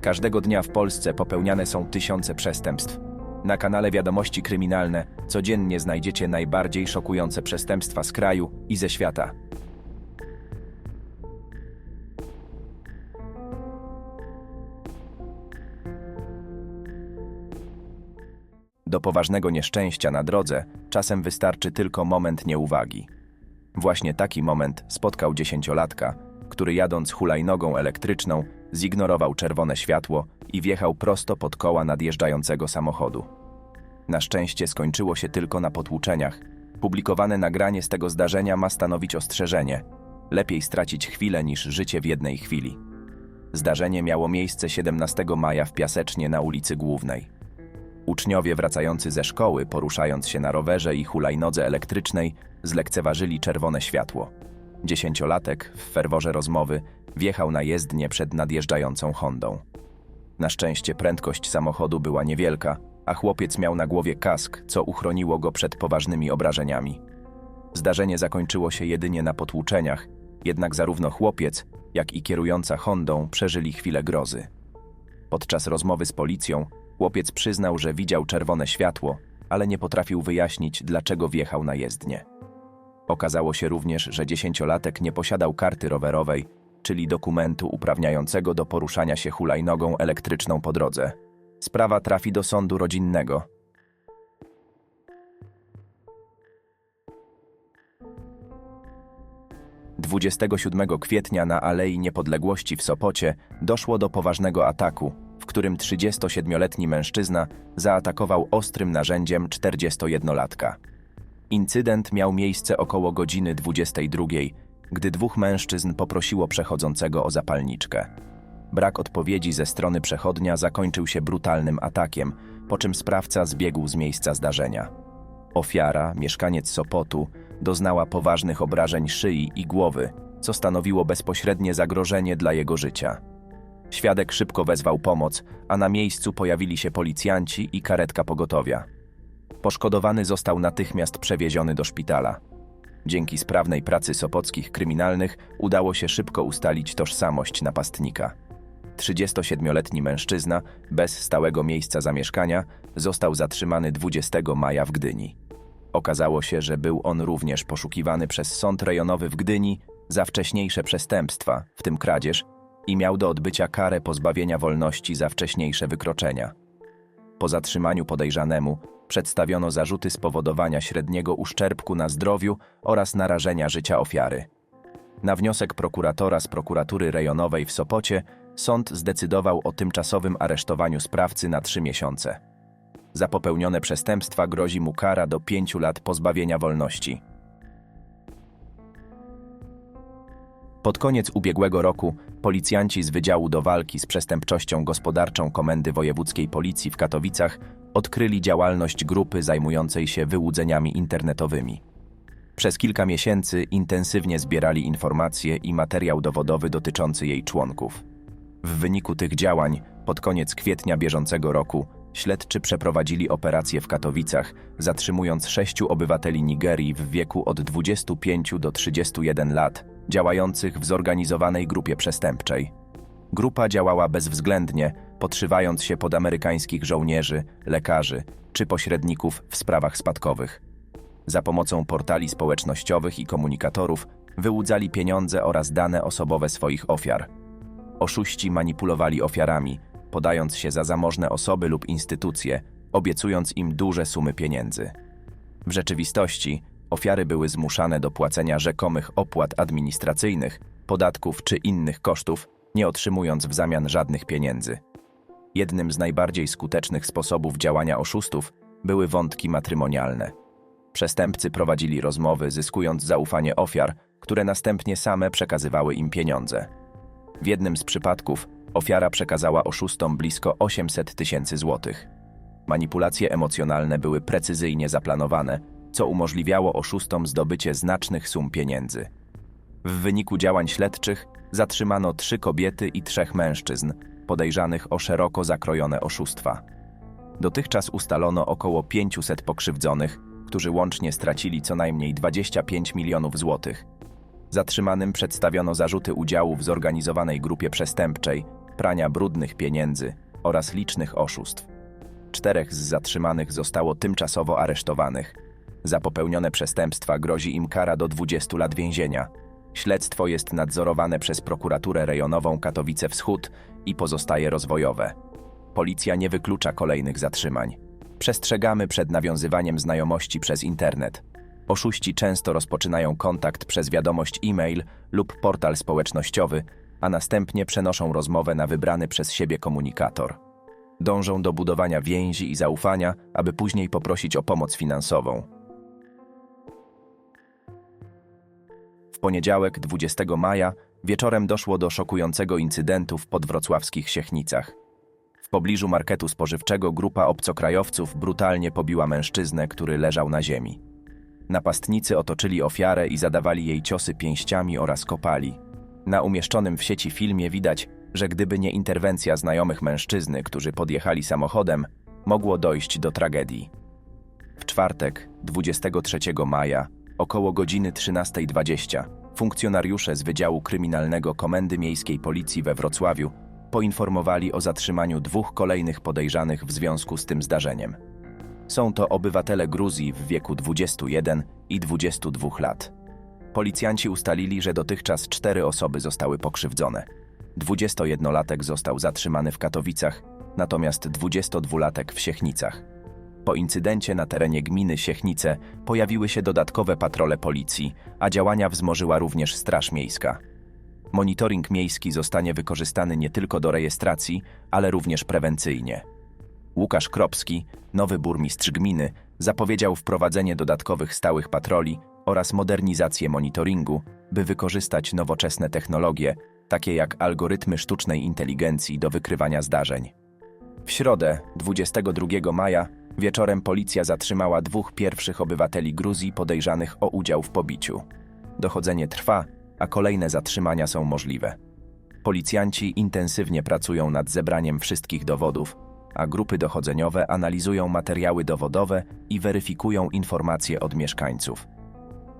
Każdego dnia w Polsce popełniane są tysiące przestępstw. Na kanale Wiadomości Kryminalne codziennie znajdziecie najbardziej szokujące przestępstwa z kraju i ze świata. Do poważnego nieszczęścia na drodze czasem wystarczy tylko moment nieuwagi. Właśnie taki moment spotkał dziesięciolatka, który jadąc hulajnogą elektryczną zignorował czerwone światło i wjechał prosto pod koła nadjeżdżającego samochodu. Na szczęście skończyło się tylko na potłuczeniach. Publikowane nagranie z tego zdarzenia ma stanowić ostrzeżenie. Lepiej stracić chwilę niż życie w jednej chwili. Zdarzenie miało miejsce 17 maja w Piasecznie na ulicy Głównej. Uczniowie wracający ze szkoły, poruszając się na rowerze i hulajnodze elektrycznej, zlekceważyli czerwone światło. Dziesięciolatek, w ferworze rozmowy, wjechał na jezdnię przed nadjeżdżającą Hondą. Na szczęście prędkość samochodu była niewielka, a chłopiec miał na głowie kask, co uchroniło go przed poważnymi obrażeniami. Zdarzenie zakończyło się jedynie na potłuczeniach, jednak zarówno chłopiec, jak i kierująca Hondą przeżyli chwilę grozy. Podczas rozmowy z policją chłopiec przyznał, że widział czerwone światło, ale nie potrafił wyjaśnić, dlaczego wjechał na jezdnię. Okazało się również, że dziesięciolatek nie posiadał karty rowerowej, czyli dokumentu uprawniającego do poruszania się hulajnogą elektryczną po drodze. Sprawa trafi do sądu rodzinnego. Dwudziestego 27 kwietnia na Alei Niepodległości w Sopocie doszło do poważnego ataku, w którym 37-letni mężczyzna zaatakował ostrym narzędziem 41-latka. Incydent miał miejsce około godziny 22, gdy dwóch mężczyzn poprosiło przechodzącego o zapalniczkę. Brak odpowiedzi ze strony przechodnia zakończył się brutalnym atakiem, po czym sprawca zbiegł z miejsca zdarzenia. Ofiara, mieszkaniec Sopotu, doznała poważnych obrażeń szyi i głowy, co stanowiło bezpośrednie zagrożenie dla jego życia. Świadek szybko wezwał pomoc, a na miejscu pojawili się policjanci i karetka pogotowia. Poszkodowany został natychmiast przewieziony do szpitala. Dzięki sprawnej pracy sopockich kryminalnych udało się szybko ustalić tożsamość napastnika. 37-letni mężczyzna, bez stałego miejsca zamieszkania, został zatrzymany 20 maja w Gdyni. Okazało się, że był on również poszukiwany przez sąd rejonowy w Gdyni za wcześniejsze przestępstwa, w tym kradzież, i miał do odbycia karę pozbawienia wolności za wcześniejsze wykroczenia. Po zatrzymaniu podejrzanemu przedstawiono zarzuty spowodowania średniego uszczerbku na zdrowiu oraz narażenia życia ofiary. Na wniosek prokuratora z prokuratury rejonowej w Sopocie sąd zdecydował o tymczasowym aresztowaniu sprawcy na trzy miesiące. Za popełnione przestępstwa grozi mu kara do pięciu lat pozbawienia wolności. Pod koniec ubiegłego roku policjanci z Wydziału do Walki z Przestępczością Gospodarczą Komendy Wojewódzkiej Policji w Katowicach odkryli działalność grupy zajmującej się wyłudzeniami internetowymi. Przez kilka miesięcy intensywnie zbierali informacje i materiał dowodowy dotyczący jej członków. W wyniku tych działań, pod koniec kwietnia bieżącego roku, śledczy przeprowadzili operację w Katowicach, zatrzymując sześciu obywateli Nigerii w wieku od 25 do 31 lat, działających w zorganizowanej grupie przestępczej. Grupa działała bezwzględnie, podszywając się pod amerykańskich żołnierzy, lekarzy czy pośredników w sprawach spadkowych. Za pomocą portali społecznościowych i komunikatorów wyłudzali pieniądze oraz dane osobowe swoich ofiar. Oszuści manipulowali ofiarami, podając się za zamożne osoby lub instytucje, obiecując im duże sumy pieniędzy. W rzeczywistości ofiary były zmuszane do płacenia rzekomych opłat administracyjnych, podatków czy innych kosztów, nie otrzymując w zamian żadnych pieniędzy. Jednym z najbardziej skutecznych sposobów działania oszustów były wątki matrymonialne. Przestępcy prowadzili rozmowy, zyskując zaufanie ofiar, które następnie same przekazywały im pieniądze. W jednym z przypadków ofiara przekazała oszustom blisko 800 tysięcy złotych. Manipulacje emocjonalne były precyzyjnie zaplanowane, co umożliwiało oszustom zdobycie znacznych sum pieniędzy. W wyniku działań śledczych zatrzymano trzy kobiety i trzech mężczyzn, podejrzanych o szeroko zakrojone oszustwa. Dotychczas ustalono około 500 pokrzywdzonych, którzy łącznie stracili co najmniej 25 milionów złotych. Zatrzymanym przedstawiono zarzuty udziału w zorganizowanej grupie przestępczej, prania brudnych pieniędzy oraz licznych oszustw. Czterech z zatrzymanych zostało tymczasowo aresztowanych. Za popełnione przestępstwa grozi im kara do 20 lat więzienia. Śledztwo jest nadzorowane przez prokuraturę rejonową Katowice Wschód i pozostaje rozwojowe. Policja nie wyklucza kolejnych zatrzymań. Przestrzegamy przed nawiązywaniem znajomości przez internet. Oszuści często rozpoczynają kontakt przez wiadomość e-mail lub portal społecznościowy, a następnie przenoszą rozmowę na wybrany przez siebie komunikator. Dążą do budowania więzi i zaufania, aby później poprosić o pomoc finansową. Poniedziałek, 20 maja, wieczorem doszło do szokującego incydentu w podwrocławskich Siechnicach. W pobliżu marketu spożywczego grupa obcokrajowców brutalnie pobiła mężczyznę, który leżał na ziemi. Napastnicy otoczyli ofiarę i zadawali jej ciosy pięściami oraz kopali. Na umieszczonym w sieci filmie widać, że gdyby nie interwencja znajomych mężczyzny, którzy podjechali samochodem, mogło dojść do tragedii. W czwartek, 23 maja, około godziny 13.20, funkcjonariusze z Wydziału Kryminalnego Komendy Miejskiej Policji we Wrocławiu poinformowali o zatrzymaniu dwóch kolejnych podejrzanych w związku z tym zdarzeniem. Są to obywatele Gruzji w wieku 21 i 22 lat. Policjanci ustalili, że dotychczas cztery osoby zostały pokrzywdzone. 21-latek został zatrzymany w Katowicach, natomiast 22-latek w Siechnicach. Po incydencie na terenie gminy Siechnice pojawiły się dodatkowe patrole policji, a działania wzmożyła również Straż Miejska. Monitoring miejski zostanie wykorzystany nie tylko do rejestracji, ale również prewencyjnie. Łukasz Kropski, nowy burmistrz gminy, zapowiedział wprowadzenie dodatkowych stałych patroli oraz modernizację monitoringu, by wykorzystać nowoczesne technologie, takie jak algorytmy sztucznej inteligencji do wykrywania zdarzeń. W środę, 22 maja, wieczorem policja zatrzymała dwóch pierwszych obywateli Gruzji podejrzanych o udział w pobiciu. Dochodzenie trwa, a kolejne zatrzymania są możliwe. Policjanci intensywnie pracują nad zebraniem wszystkich dowodów, a grupy dochodzeniowe analizują materiały dowodowe i weryfikują informacje od mieszkańców.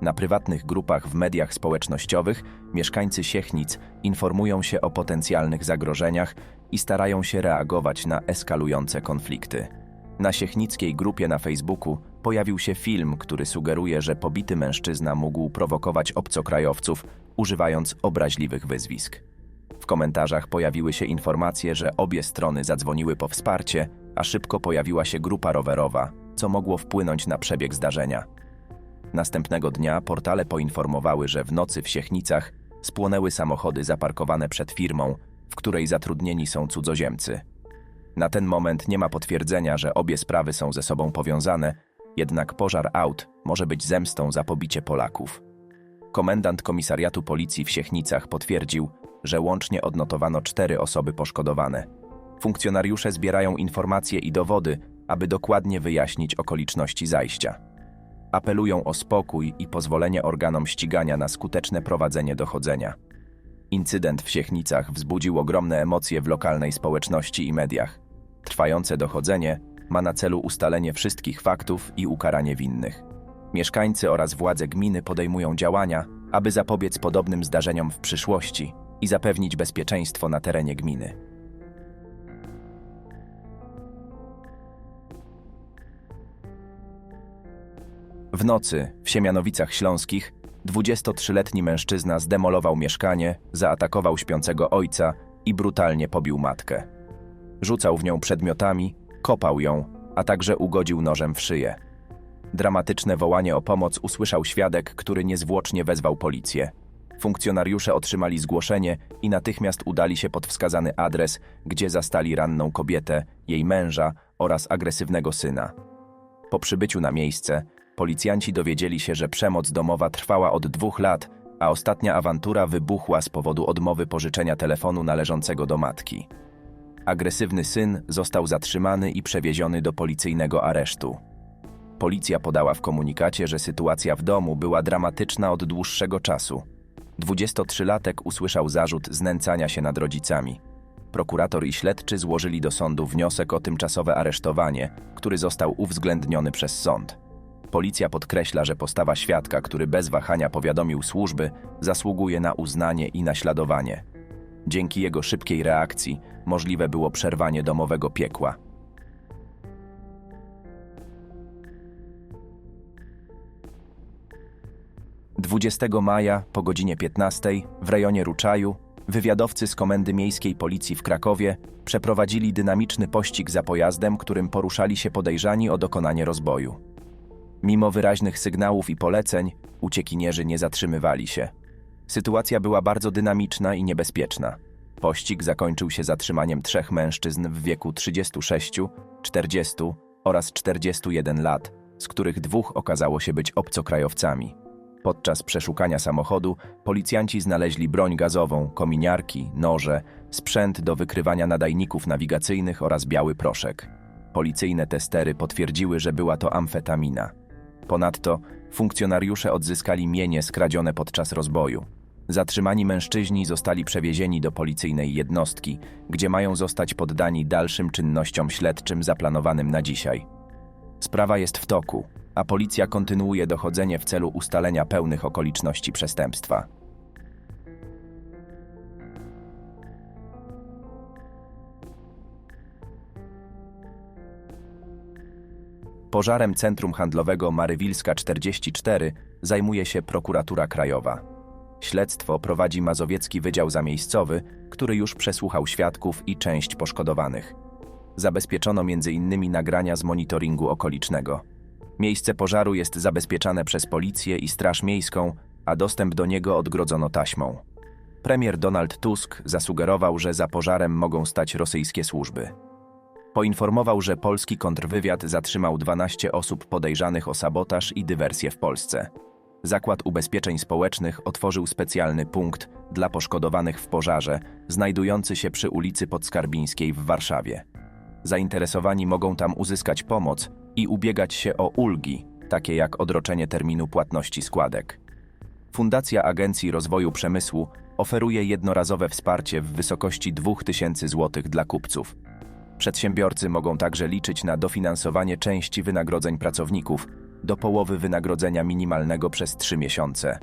Na prywatnych grupach w mediach społecznościowych mieszkańcy Siechnic informują się o potencjalnych zagrożeniach i starają się reagować na eskalujące konflikty. Na siechnickiej grupie na Facebooku pojawił się film, który sugeruje, że pobity mężczyzna mógł prowokować obcokrajowców, używając obraźliwych wyzwisk. W komentarzach pojawiły się informacje, że obie strony zadzwoniły po wsparcie, a szybko pojawiła się grupa rowerowa, co mogło wpłynąć na przebieg zdarzenia. Następnego dnia portale poinformowały, że w nocy w Siechnicach spłonęły samochody zaparkowane przed firmą, w której zatrudnieni są cudzoziemcy. Na ten moment nie ma potwierdzenia, że obie sprawy są ze sobą powiązane, jednak pożar aut może być zemstą za pobicie Polaków. Komendant Komisariatu Policji w Siechnicach potwierdził, że łącznie odnotowano cztery osoby poszkodowane. Funkcjonariusze zbierają informacje i dowody, aby dokładnie wyjaśnić okoliczności zajścia. Apelują o spokój i pozwolenie organom ścigania na skuteczne prowadzenie dochodzenia. Incydent w Siechnicach wzbudził ogromne emocje w lokalnej społeczności i mediach. Trwające dochodzenie ma na celu ustalenie wszystkich faktów i ukaranie winnych. Mieszkańcy oraz władze gminy podejmują działania, aby zapobiec podobnym zdarzeniom w przyszłości i zapewnić bezpieczeństwo na terenie gminy. W nocy w Siemianowicach Śląskich 23-letni mężczyzna zdemolował mieszkanie, zaatakował śpiącego ojca i brutalnie pobił matkę. Rzucał w nią przedmiotami, kopał ją, a także ugodził nożem w szyję. Dramatyczne wołanie o pomoc usłyszał świadek, który niezwłocznie wezwał policję. Funkcjonariusze otrzymali zgłoszenie i natychmiast udali się pod wskazany adres, gdzie zastali ranną kobietę, jej męża oraz agresywnego syna. Po przybyciu na miejsce, policjanci dowiedzieli się, że przemoc domowa trwała od dwóch lat, a ostatnia awantura wybuchła z powodu odmowy pożyczenia telefonu należącego do matki. Agresywny syn został zatrzymany i przewieziony do policyjnego aresztu. Policja podała w komunikacie, że sytuacja w domu była dramatyczna od dłuższego czasu. 23-latek usłyszał zarzut znęcania się nad rodzicami. Prokurator i śledczy złożyli do sądu wniosek o tymczasowe aresztowanie, który został uwzględniony przez sąd. Policja podkreśla, że postawa świadka, który bez wahania powiadomił służby, zasługuje na uznanie i naśladowanie. Dzięki jego szybkiej reakcji możliwe było przerwanie domowego piekła. Dwudziestego maja po godzinie 15 w rejonie Ruczaju wywiadowcy z Komendy Miejskiej Policji w Krakowie przeprowadzili dynamiczny pościg za pojazdem, którym poruszali się podejrzani o dokonanie rozboju. Mimo wyraźnych sygnałów i poleceń, uciekinierzy nie zatrzymywali się. Sytuacja była bardzo dynamiczna i niebezpieczna. Pościg zakończył się zatrzymaniem trzech mężczyzn w wieku 36, 40 oraz 41 lat, z których dwóch okazało się być obcokrajowcami. Podczas przeszukania samochodu policjanci znaleźli broń gazową, kominiarki, noże, sprzęt do wykrywania nadajników nawigacyjnych oraz biały proszek. Policyjne testery potwierdziły, że była to amfetamina. Ponadto funkcjonariusze odzyskali mienie skradzione podczas rozboju. Zatrzymani mężczyźni zostali przewiezieni do policyjnej jednostki, gdzie mają zostać poddani dalszym czynnościom śledczym zaplanowanym na dzisiaj. Sprawa jest w toku, a policja kontynuuje dochodzenie w celu ustalenia pełnych okoliczności przestępstwa. Pożarem Centrum Handlowego Marywilska 44 zajmuje się prokuratura krajowa. Śledztwo prowadzi Mazowiecki Wydział Zamiejscowy, który już przesłuchał świadków i część poszkodowanych. Zabezpieczono m.in. nagrania z monitoringu okolicznego. Miejsce pożaru jest zabezpieczane przez policję i Straż Miejską, a dostęp do niego odgrodzono taśmą. Premier Donald Tusk zasugerował, że za pożarem mogą stać rosyjskie służby. Poinformował, że polski kontrwywiad zatrzymał 12 osób podejrzanych o sabotaż i dywersję w Polsce. Zakład Ubezpieczeń Społecznych otworzył specjalny punkt dla poszkodowanych w pożarze, znajdujący się przy ulicy Podskarbińskiej w Warszawie. Zainteresowani mogą tam uzyskać pomoc i ubiegać się o ulgi, takie jak odroczenie terminu płatności składek. Fundacja Agencji Rozwoju Przemysłu oferuje jednorazowe wsparcie w wysokości 2000 zł dla kupców. Przedsiębiorcy mogą także liczyć na dofinansowanie części wynagrodzeń pracowników do połowy wynagrodzenia minimalnego przez 3 miesiące.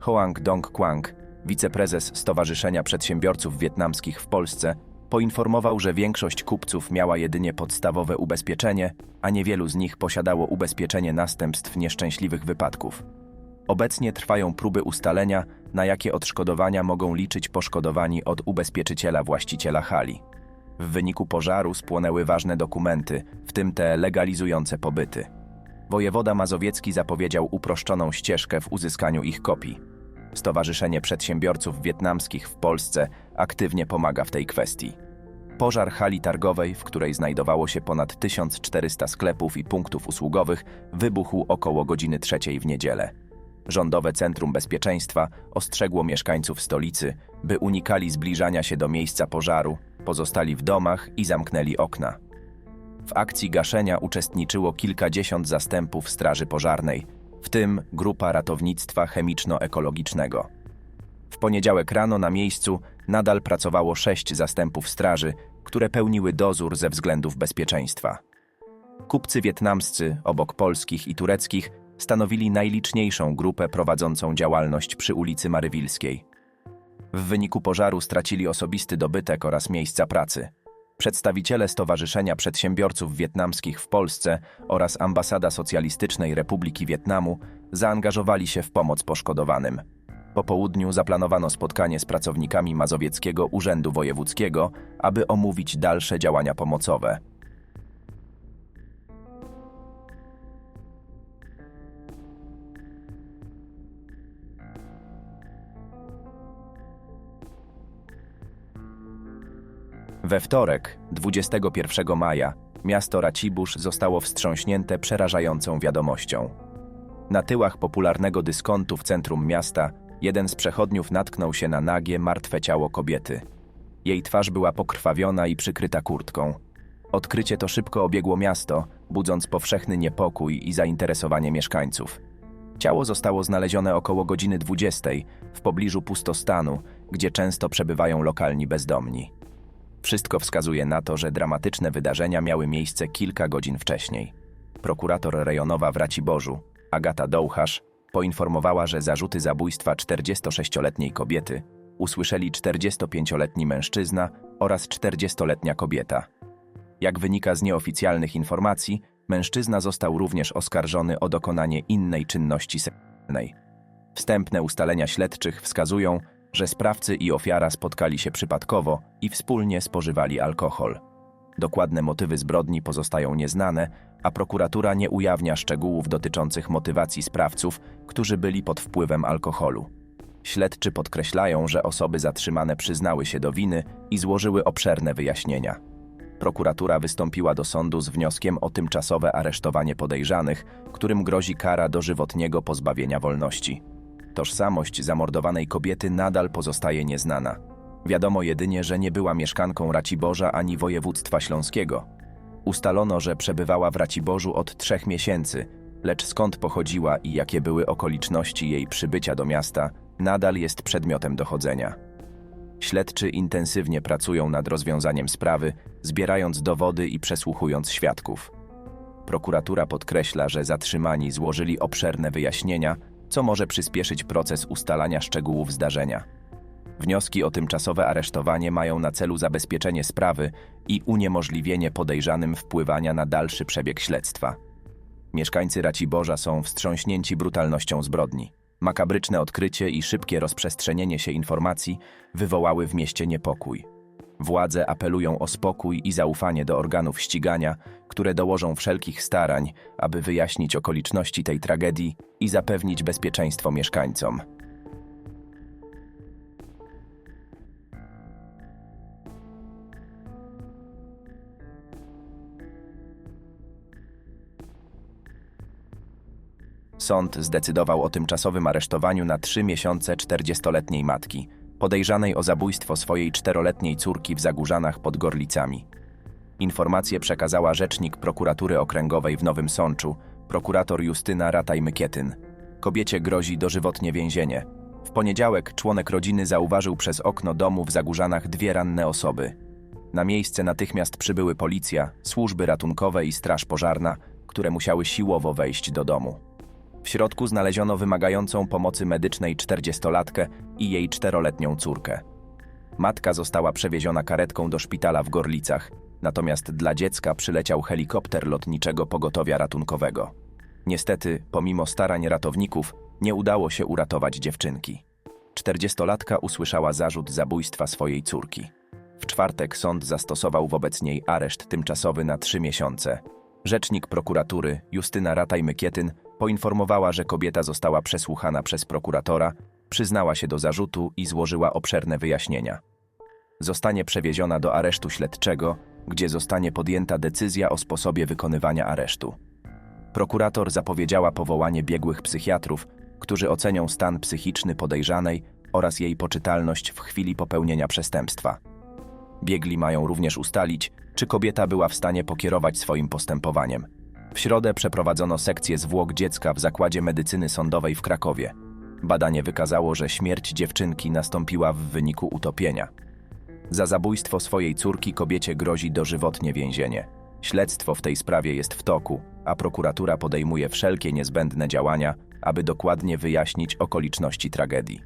Hoang Dong Quang, wiceprezes Stowarzyszenia Przedsiębiorców Wietnamskich w Polsce, poinformował, że większość kupców miała jedynie podstawowe ubezpieczenie, a niewielu z nich posiadało ubezpieczenie następstw nieszczęśliwych wypadków. Obecnie trwają próby ustalenia, na jakie odszkodowania mogą liczyć poszkodowani od ubezpieczyciela właściciela hali. W wyniku pożaru spłonęły ważne dokumenty, w tym te legalizujące pobyty. Wojewoda Mazowiecki zapowiedział uproszczoną ścieżkę w uzyskaniu ich kopii. Stowarzyszenie Przedsiębiorców Wietnamskich w Polsce aktywnie pomaga w tej kwestii. Pożar hali targowej, w której znajdowało się ponad 1400 sklepów i punktów usługowych, wybuchł około godziny trzeciej w niedzielę. Rządowe Centrum Bezpieczeństwa ostrzegło mieszkańców stolicy, by unikali zbliżania się do miejsca pożaru, pozostali w domach i zamknęli okna. W akcji gaszenia uczestniczyło kilkadziesiąt zastępów Straży Pożarnej, w tym grupa ratownictwa chemiczno-ekologicznego. W poniedziałek rano na miejscu nadal pracowało sześć zastępów straży, które pełniły dozór ze względów bezpieczeństwa. Kupcy wietnamscy, obok polskich i tureckich, stanowili najliczniejszą grupę prowadzącą działalność przy ulicy Marywilskiej. W wyniku pożaru stracili osobisty dobytek oraz miejsca pracy. Przedstawiciele Stowarzyszenia Przedsiębiorców Wietnamskich w Polsce oraz Ambasada Socjalistycznej Republiki Wietnamu zaangażowali się w pomoc poszkodowanym. Po południu zaplanowano spotkanie z pracownikami Mazowieckiego Urzędu Wojewódzkiego, aby omówić dalsze działania pomocowe. We wtorek, 21 maja, miasto Racibórz zostało wstrząśnięte przerażającą wiadomością. Na tyłach popularnego dyskontu w centrum miasta jeden z przechodniów natknął się na nagie, martwe ciało kobiety. Jej twarz była pokrwawiona i przykryta kurtką. Odkrycie to szybko obiegło miasto, budząc powszechny niepokój i zainteresowanie mieszkańców. Ciało zostało znalezione około godziny 20 w pobliżu pustostanu, gdzie często przebywają lokalni bezdomni. Wszystko wskazuje na to, że dramatyczne wydarzenia miały miejsce kilka godzin wcześniej. Prokurator rejonowa w Raciborzu, Agata Dołchasz, poinformowała, że zarzuty zabójstwa 46-letniej kobiety usłyszeli 45-letni mężczyzna oraz 40-letnia kobieta. Jak wynika z nieoficjalnych informacji, mężczyzna został również oskarżony o dokonanie innej czynności seksualnej. Wstępne ustalenia śledczych wskazują, że sprawcy i ofiara spotkali się przypadkowo i wspólnie spożywali alkohol. Dokładne motywy zbrodni pozostają nieznane, a prokuratura nie ujawnia szczegółów dotyczących motywacji sprawców, którzy byli pod wpływem alkoholu. Śledczy podkreślają, że osoby zatrzymane przyznały się do winy i złożyły obszerne wyjaśnienia. Prokuratura wystąpiła do sądu z wnioskiem o tymczasowe aresztowanie podejrzanych, którym grozi kara dożywotniego pozbawienia wolności. Tożsamość zamordowanej kobiety nadal pozostaje nieznana. Wiadomo jedynie, że nie była mieszkanką Raciborza ani województwa śląskiego. Ustalono, że przebywała w Raciborzu od trzech miesięcy, lecz skąd pochodziła i jakie były okoliczności jej przybycia do miasta, nadal jest przedmiotem dochodzenia. Śledczy intensywnie pracują nad rozwiązaniem sprawy, zbierając dowody i przesłuchując świadków. Prokuratura podkreśla, że zatrzymani złożyli obszerne wyjaśnienia, co może przyspieszyć proces ustalania szczegółów zdarzenia. Wnioski o tymczasowe aresztowanie mają na celu zabezpieczenie sprawy i uniemożliwienie podejrzanym wpływania na dalszy przebieg śledztwa. Mieszkańcy Raciborza są wstrząśnięci brutalnością zbrodni. Makabryczne odkrycie i szybkie rozprzestrzenienie się informacji wywołały w mieście niepokój. Władze apelują o spokój i zaufanie do organów ścigania, które dołożą wszelkich starań, aby wyjaśnić okoliczności tej tragedii i zapewnić bezpieczeństwo mieszkańcom. Sąd zdecydował o tymczasowym aresztowaniu na trzy miesiące 40-letniej matki, podejrzanej o zabójstwo swojej czteroletniej córki w Zagórzanach pod Gorlicami. Informację przekazała rzecznik prokuratury okręgowej w Nowym Sączu, prokurator Justyna Rataj-Mykietyn. Kobiecie grozi dożywotnie więzienie. W poniedziałek członek rodziny zauważył przez okno domu w Zagórzanach dwie ranne osoby. Na miejsce natychmiast przybyły policja, służby ratunkowe i straż pożarna, które musiały siłowo wejść do domu. W środku znaleziono wymagającą pomocy medycznej 40-latkę i jej czteroletnią córkę. Matka została przewieziona karetką do szpitala w Gorlicach, natomiast dla dziecka przyleciał helikopter lotniczego pogotowia ratunkowego. Niestety, pomimo starań ratowników, nie udało się uratować dziewczynki. 40-latka usłyszała zarzut zabójstwa swojej córki. W czwartek sąd zastosował wobec niej areszt tymczasowy na trzy miesiące. Rzecznik prokuratury Justyna Rataj-Mykietyn poinformowała, że kobieta została przesłuchana przez prokuratora, przyznała się do zarzutu i złożyła obszerne wyjaśnienia. Zostanie przewieziona do aresztu śledczego, gdzie zostanie podjęta decyzja o sposobie wykonywania aresztu. Prokurator zapowiedziała powołanie biegłych psychiatrów, którzy ocenią stan psychiczny podejrzanej oraz jej poczytalność w chwili popełnienia przestępstwa. Biegli mają również ustalić, czy kobieta była w stanie pokierować swoim postępowaniem. W środę przeprowadzono sekcję zwłok dziecka w Zakładzie Medycyny Sądowej w Krakowie. Badanie wykazało, że śmierć dziewczynki nastąpiła w wyniku utopienia. Za zabójstwo swojej córki kobiecie grozi dożywotnie więzienie. Śledztwo w tej sprawie jest w toku, a prokuratura podejmuje wszelkie niezbędne działania, aby dokładnie wyjaśnić okoliczności tragedii.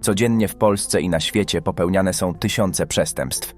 Codziennie w Polsce i na świecie popełniane są tysiące przestępstw.